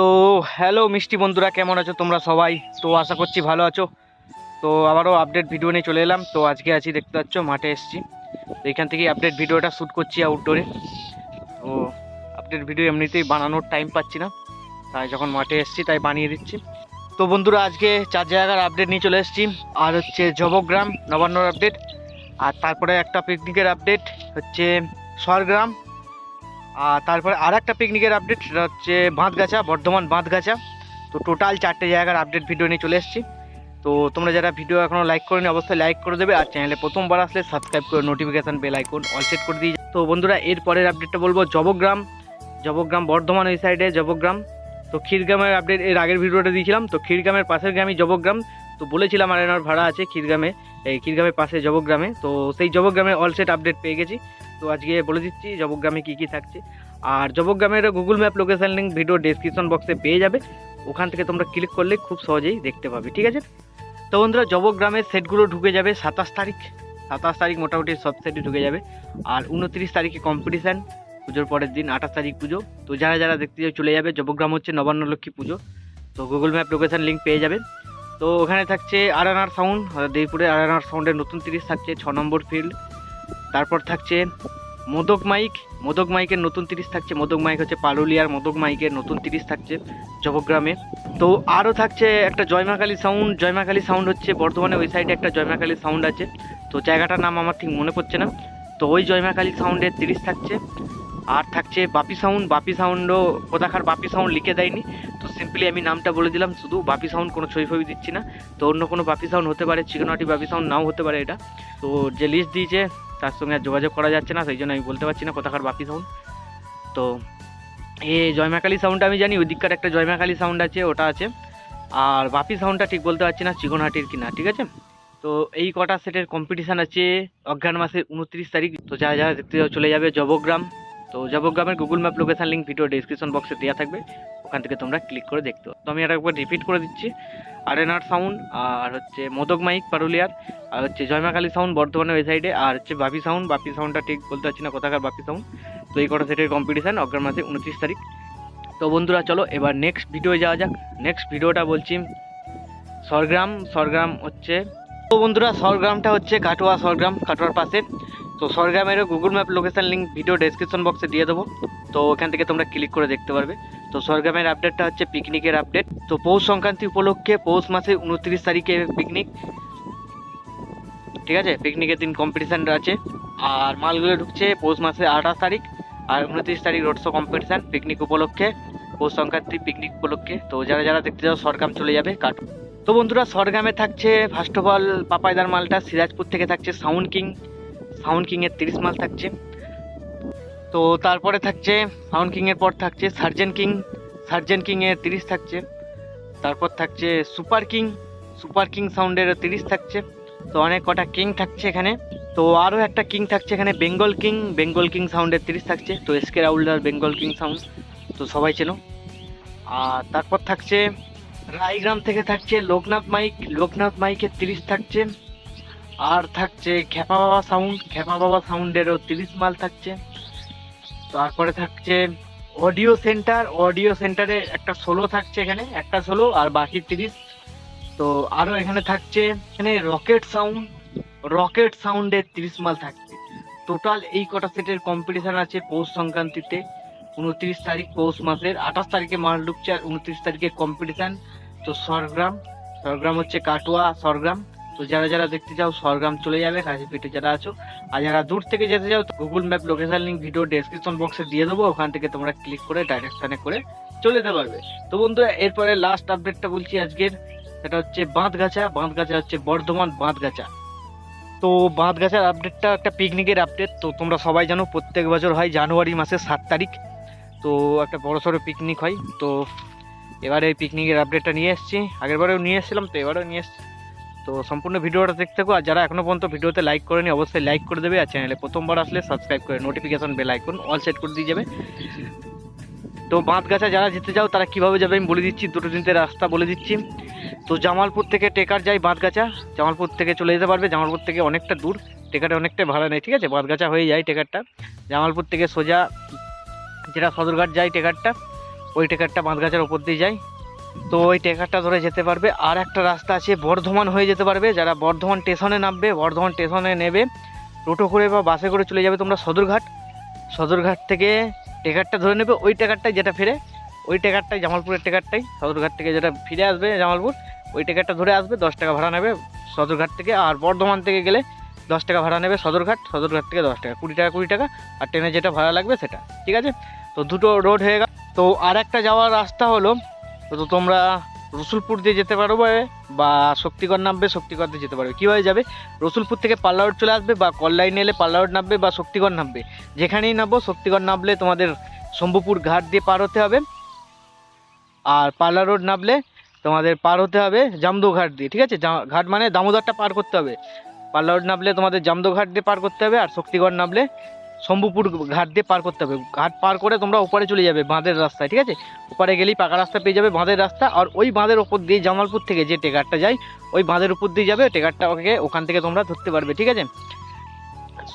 তো হ্যালো মিষ্টি বন্ধুরা, কেমন আছো তোমরা সবাই? তো আশা করছি ভালো আছো। তো আবারও আপডেট ভিডিও নিয়ে চলে এলাম। তো আজকে আছি দেখতে পাচ্ছ, মাঠে এসেছি। তো এখান থেকেই আপডেট ভিডিওটা শ্যুট করছি আউটডোরে তো আপডেট ভিডিও এমনিতেই বানানোর টাইম পাচ্ছি না। তাই যখন মাঠে এসেছি, তাই বানিয়ে দিচ্ছি। তো বন্ধুরা, আজকে চার জায়গার আপডেট নিয়ে চলে এসেছি। আর হচ্ছে জবগ্রাম, নবান্নর আপডেট আর তারপরে একটা পিকনিকের আপডেট হচ্ছে সরগ্রাম। আর তারপরে আর একটা পিকনিকের আপডেট সেটা হচ্ছে বাঁধগাছা, বর্ধমান বাঁধগাছা। তো টোটাল চারটে জায়গার আপডেট ভিডিও নিয়ে চলে এসেছি। তো তোমরা যারা ভিডিও এখনও লাইক করেনি, অবশ্যই লাইক করে দেবে আর চ্যানেলে প্রথমবার আসলে সাবস্ক্রাইব করে notification bell icon all set করে দিয়ে তো বন্ধুরা, এর পরের আপডেটটা বলব, জবগ্রাম। জবগ্রাম বর্ধমান ওই সাইডে জবগ্রাম। তো ক্ষীরগ্রামের আপডেট এর আগের ভিডিওটা দিয়েছিলাম, তো ক্ষীরগ্রামের পাশের গ্রামই জবগ্রাম। তো বলেছিলাম আর এনার ভাড়া আছে ক্ষীরগ্রামে, এই ক্ষীরগ্রামের পাশে জবগ্রামে। তো সেই জবগ্রামে অল সেট আপডেট পেয়ে গেছি। তো আজকে বলে দিচ্ছি, জবগ্রামে কী কী থাকছে। আর জবগ্রামের Google map location link video description বক্সে পেয়ে যাবে। ওখান থেকে তোমরা ক্লিক করলে খুব সহজেই দেখতে পাবে, ঠিক আছে? তো বন্ধুরা জবগ্রামের সেটগুলো ঢুকে যাবে সাতাশ তারিখ। সাতাশ তারিখ মোটামুটি সব সেটই ঢুকে যাবে। আর উনত্রিশ তারিখে কম্পিটিশান পুজোর পরের দিন আঠাশ তারিখ পুজো। তো যারা যারা দেখতে চাও চলে যাবে, জবগ্রাম হচ্ছে নবান্ন লক্ষ্মী পুজো। তো গুগল ম্যাপ লোকেশন লিঙ্ক পেয়ে যাবে। তো ওখানে থাকছে আরানার সাউন্ড দেইপুরে আরানার সাউন্ডের নতুন তিরিশ থাকছে, ছ নম্বর ফিল্ড তারপর থাকছে মোদক মাইক, মোদক মাইকের নতুন তিরিশ থাকছে, মোদক মাইক হচ্ছে পালুলিয়ার মোদক মাইকের নতুন তিরিশ থাকছে জবগ্রামে তো আরও থাকছে একটা জয়মাকালী সাউন্ড জয়মাকালী সাউন্ড হচ্ছে বর্তমানে ওই সাইডে একটা জয়মাকালী সাউন্ড আছে। তো জায়গাটার নাম আমার ঠিক মনে পড়ছে না। তো ওই জয়মাকালী সাউন্ডের তিরিশ থাকছে। আর থাকছে বাপি সাউন্ড বাপি সাউন্ডও কোথাকার বাপি সাউন্ড লিখে দেয়নি। তো সিম্পলি আমি নামটা বলে দিলাম, শুধু বাপি সাউন্ড কোনো ছবি ফবি দিচ্ছি না। তো অন্য কোনো বাপি সাউন্ড হতে পারে চিকনাটি বাপি সাউন্ড নাও হতে পারে এটা। তো যে লিস্ট দিয়েছে, তার সঙ্গে আর যোগাযোগ করা যাচ্ছে না, সেই জন্য আমি বলতে পারছি না কোথাকার বাপি সাউন্ড তো এ জয়মাকালী সাউন্ডটা আমি জানি, ওইদিককার একটা জয়মাকালী সাউন্ড আছে, ওটা আছে। আর বাপি সাউন্ডটা ঠিক বলতে পারছি না চিকনহাটির কিনা, ঠিক আছে? তো এই কটা সেটের কম্পিটিশান আছে, অজ্ঞান মাসের উনত্রিশ তারিখ। তো যারা যারা দেখতে চলে যাবে জবগ্রাম। তো জবগ্রামের Google map location link video description বক্সে দেওয়া থাকবে। ওখান থেকে তোমরা ক্লিক করে দেখতে তো আমি আর একবার রিপিট করে দিচ্ছি। আরেনার সাউন্ড আর হচ্ছে মোদক মাইক, পারুলিয়ার, আর হচ্ছে জয়মাকালী সাউন্ড বর্ধমানের ওই সাইডে আর হচ্ছে বাপি সাউন্ড বাপি সাউন্ডটা ঠিক বলতে পারছি না কোথাকার বাপি সাউন্ড তো এই কটা সেটের কম্পিটিশান অগ্রাম মাসে উনত্রিশ তারিখ। তো বন্ধুরা চলো, এবার নেক্সট ভিডিও যাওয়া যাক। নেক্সট ভিডিওটা বলছি সরগ্রাম সরগ্রাম হচ্ছে তো বন্ধুরা সরগ্রামটা হচ্ছে কাটোয়া সরগ্রাম, কাটোয়ার পাশে। তো সরগ্রামেরও Google map location link video description বক্সে দিয়ে দেবো। তো ওখান থেকে তোমরা ক্লিক করে দেখতে পারবে। তো সরগ্রামের আপডেটটা হচ্ছে পিকনিকের আপডেট তো পৌষ সংক্রান্তি উপলক্ষে পৌষ মাসে উনত্রিশ তারিখে পিকনিক ঠিক আছে? পিকনিকের দিন কম্পিটিশান আছে। আর মালগুলো ঢুকছে পৌষ মাসে আঠাশ তারিখ আর উনত্রিশ তারিখ রোড শো কম্পিটিশান পিকনিক উপলক্ষে, পৌষ সংক্রান্তি পিকনিক উপলক্ষে। তো যারা যারা দেখতে যাও সরগ্রাম চলে যাবে। কাটু তো বন্ধুরা সরগ্রামে থাকছে ফার্স্ট অফ অল পাপাইদার মালটা, সিরাজপুর থেকে থাকছে সাউন্ড কিং সাউন্ড কিংয়ের তিরিশ মাল থাকছে। তো তারপরে থাকছে, সাউন্ড কিংয়ের পর থাকছে সার্জেন কিং সার্জেন কিংয়ের তিরিশ থাকছে। তারপর থাকছে সুপার কিং সুপার কিং সাউন্ডের তিরিশ থাকছে। তো অনেক কটা কিং থাকছে এখানে। তো আরও একটা কিং থাকছে এখানে, বেঙ্গল কিং। বেঙ্গল কিং সাউন্ডের তিরিশ থাকছে। তো এসকে রাউল্ডার বেঙ্গল কিং সাউন্ড। তো সবাই চেনো। আর তারপর থাকছে, রায়গ্রাম থেকে থাকছে লোকনাথ মাইক। লোকনাথ মাইকের তিরিশ থাকছে। আর থাকছে খেপা বাবা সাউন্ড খেপা বাবা সাউন্ডেরও তিরিশ মাল থাকছে। তারপরে থাকছে অডিও সেন্টার অডিও সেন্টারে একটা ষোলো থাকছে এখানে, একটা ষোলো আর বাকি তিরিশ। তো আরও এখানে থাকছে, এখানে রকেট সাউন্ড রকেট সাউন্ডের তিরিশ মাল থাকছে। টোটাল এই কটা সেটের কম্পিটিশন আছে পৌষ সংক্রান্তিতে। উনত্রিশ তারিখ পৌষ মাসের, আঠাশ তারিখে মাল ঢুকছে আর উনত্রিশ তারিখে কম্পিটিশন তো সরগ্রাম সরগ্রাম হচ্ছে কাটোয়া সরগ্রাম তো যারা যারা দেখতে চাও, সরগ্রাম চলে যাবে কাশিপিঠে যারা আছো, আর যারা দূর থেকে যেতে চাও Google map location link video description বক্সে দিয়ে দেবো, ওখান থেকে তোমরা ক্লিক করে ডাইরেকশনে করে চলে যেতে পারবে। তো বন্ধুরা, এরপরে লাস্ট আপডেটটা বলছি আজকের, সেটা হচ্ছে বাঁধগাছা বাঁধগাছা হচ্ছে বর্ধমান বাঁধগাছা। তো বাঁধগাছার আপডেটটা একটা পিকনিকের আপডেট তো তোমরা সবাই জানো, প্রত্যেক বছর হয় জানুয়ারি মাসের সাত তারিখ, তো একটা বড় সড়ো পিকনিক হয়। তো এবারে পিকনিকের আপডেটটা নিয়ে এসেছি আগেরবারেও নিয়ে এসেছিলাম, তো এবারেও নিয়ে এসেছি। তো সম্পূর্ণ ভিডিওটা দেখতে থাকো। আর যারা এখনও পর্যন্ত ভিডিওতে লাইক করেনি, অবশ্যই লাইক করে দেবে। আর চ্যানেলে প্রথমবার আসলে সাবস্ক্রাইব করে notification bell icon all set করে দিয়ে যাবে। তো বাঁধগাছা যারা যেতে যাও তারা কীভাবে যাবে আমি বলে দিচ্ছি। দুটো তিনটে রাস্তা বলে দিচ্ছি। তো জামালপুর থেকে টেকার যায় বাঁধগাছা জামালপুর থেকে চলে যেতে পারবে। জামালপুর থেকে অনেকটা দূর। টেকারে অনেকটা ভাড়া নেই ঠিক আছে? বাঁধগাছা হয়ে যায় টেকারটা। জামালপুর থেকে সোজা যেটা সদরঘাট যায় টেকারটা, ওই টেকারটা বাঁধগাছার ওপর দিয়ে যায়। তো ওই টেকারটা ধরে যেতে পারবে। আর একটা রাস্তা আছে, বর্ধমান হয়ে যেতে পারবে। যারা বর্ধমান স্টেশনে নামবে, বর্ধমান স্টেশনে নেবে, টোটো করে বা বাসে করে চলে যাবে তোমরা সদরঘাট। সদরঘাট থেকে টেকারটা ধরে নেবে, ওই টেকারটাই যেটা ফিরে, ওই টেকারটাই, জামালপুরের টেকারটাই, সদরঘাট থেকে যেটা ফিরে আসবে জামালপুর, ওই টেকারটা ধরে আসবে, দশ টাকা ভাড়া নেবে সদরঘাট থেকে। আর বর্ধমান থেকে গেলে দশ টাকা ভাড়া নেবে সদরঘাট সদরঘাট থেকে দশ টাকা, কুড়ি টাকা কুড়ি টাকা, আর ট্রেনে যেটা ভাড়া লাগবে সেটা, ঠিক আছে? তো দুটো রোড হয়ে গেল। তো আর একটা যাওয়ার রাস্তা হলো তো তোমরা রসুলপুর দিয়ে যেতে পারবে বা শক্তিগড় নামবে, শক্তিগড় দিয়ে যেতে পারবে। কীভাবে যাবে? রসুলপুর থেকে পাল্লা রোড চলে আসবে, বা কল্যাণী এলে পাল্লা রোড নামবে, বা শক্তিগড় নামবে। যেখানেই নামবো, শক্তিগড় নামলে তোমাদের শম্ভুপুর ঘাট দিয়ে পার হতে হবে। আর পাল্লা রোড নামলে তোমাদের পার হতে হবে জামদো ঘাট দিয়ে, ঠিক আছে? ঘাট মানে দামোদরটা পার করতে হবে। পাল্লা রোড নামলে তোমাদের জামদো ঘাট দিয়ে পার করতে হবে, আর শক্তিগড় নামলে শম্ভুপুর ঘাট দিয়ে পার করতে হবে। ঘাট পার করে তোমরা ওপারে চলে যাবে বাঁধের রাস্তায়, ঠিক আছে? ওপারে গেলেই পাকা রাস্তা পেয়ে যাবে বাঁধের রাস্তা। আর ওই বাঁধের ওপর দিয়ে জামালপুর থেকে যে টেকারটা যায়, ওই বাঁধের উপর দিয়ে যাবে, টেকারটা ওকে ওখান থেকে তোমরা ধরতে পারবে, ঠিক আছে?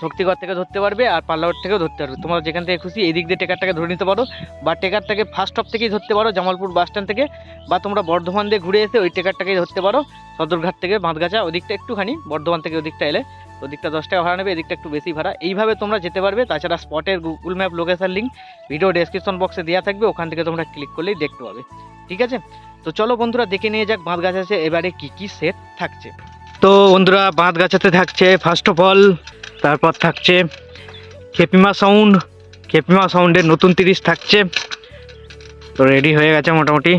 শক্তিগড় থেকে ধরতে পারবে আর পাল্লাওয়ার থেকেও ধরতে পারবে। তোমরা যেখান থেকে খুশি এদিক দিয়ে টেকারটাকে ধরে নিতে পারো বা টেকারটাকে ফার্স্ট স্টপ থেকেই ধরতে পারো জামালপুর বাস স্ট্যান্ড থেকে বা তোমরা বর্ধমান দিয়ে ঘুরে এসে ওই টেকারটাকেই ধরতে পারো। সদরঘাট থেকে বাঁধগাছা ওদিকটা একটুখানি, বর্ধমান থেকে ওদিকটা এলে। ওদিকটা দশ টাকা ভাড়া নেবে, এদিকটা একটু বেশি ভাড়া। এইভাবে তোমরা যেতে পারবে। তাছাড়া স্পটের Google map location link video description বক্সে দেওয়া থাকবে। ওখান থেকে তোমরা ক্লিক করলেই দেখতে পাবে। ঠিক আছে? তো চলো বন্ধুরা, দেখে নিয়ে যাক বাঁধ বাঁধগাছাতে এবারে কি কি সেট থাকছে? তো বন্ধুরা বাঁধগাছাতে থাকছে ফার্স্ট অফ অল তারপর থাকছে খেপিমা সাউন্ড খেপিমা সাউন্ডের নতুন তিরিশ থাকছে। তো রেডি হয়ে গেছে মোটামুটি।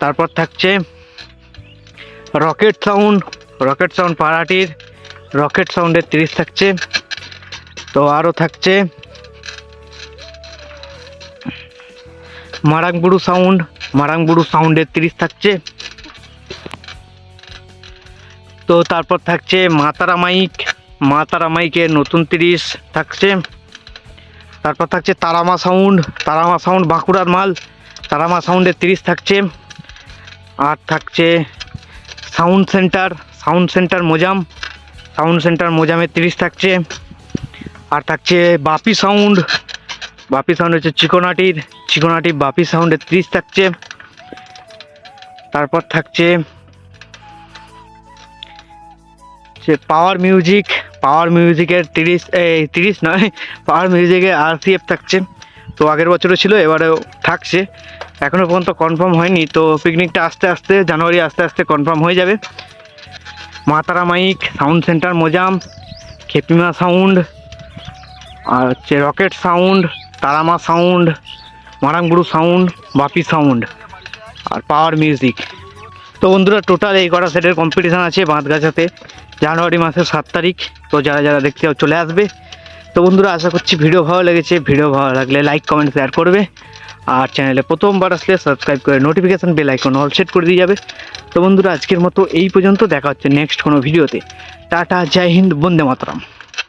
তারপর থাকছে রকেট সাউন্ড রকেট সাউন্ড পাড়াটির রকেট সাউন্ডের তিরিশ থাকছে। তো আরও থাকছে। মারাংবুড়ু সাউন্ড মারাংবুড়ু সাউন্ডের তিরিশ থাকছে। তো তারপর থাকছে মাতারা মাইক, মাতারা মাইকের নতুন তিরিশ থাকছে। তারপর থাকছে তারামা সাউন্ড তারামা সাউন্ড বাঁকুড়ার মাল, তারামা সাউন্ডের তিরিশ থাকছে। আর থাকছে sound centre sound centre Mojam sound centre মোজামের তিরিশ থাকছে। আর থাকছে বাপি সাউন্ড। বাপি সাউন্ড হচ্ছে চিকোনাটির। চিকোনাটি বাপি সাউন্ডের তিরিশ থাকছে। তারপর থাকছে সে পাওয়ার মিউজিক। পাওয়ার মিউজিকের তিরিশ এই তিরিশ নয়, পাওয়ার মিউজিকের আর সি এফ থাকছে। তো আগের বছরও ছিল, এবারেও থাকছে। এখনও পর্যন্ত কনফার্ম হয়নি। তো পিকনিকটা আস্তে আস্তে, জানুয়ারি আস্তে আস্তে কনফার্ম হয়ে যাবে। Matara mike, sound centre Mojam, Khepima sound, আর হচ্ছে rocket sound, Tarama sound Marangburu sound, Bapi sound, আর পাওয়ার মিউজিক। তো বন্ধুরা, টোটাল এই কটা সেটের কম্পিটিশান আছে বাঁধগাছাতে। জানুয়ারি মাসের সাত তারিখ। তো যারা যারা দেখতে চলে আসবে। তো বন্ধুরা, আশা করছি ভিডিও ভালো লেগেছে। ভিডিও ভালো লাগলে লাইক কমেন্ট শেয়ার করবে। আর চ্যানেলে প্রথমবার আসলে সাবস্ক্রাইব করে notification bell icon all set করে দিয়ে যাবে। তো বন্ধুরা, আজকের মতো এই পর্যন্ত, দেখা হচ্ছে নেক্সট কোনো ভিডিওতে টাটা, জয় হিন্দ, বন্দে মাতরম।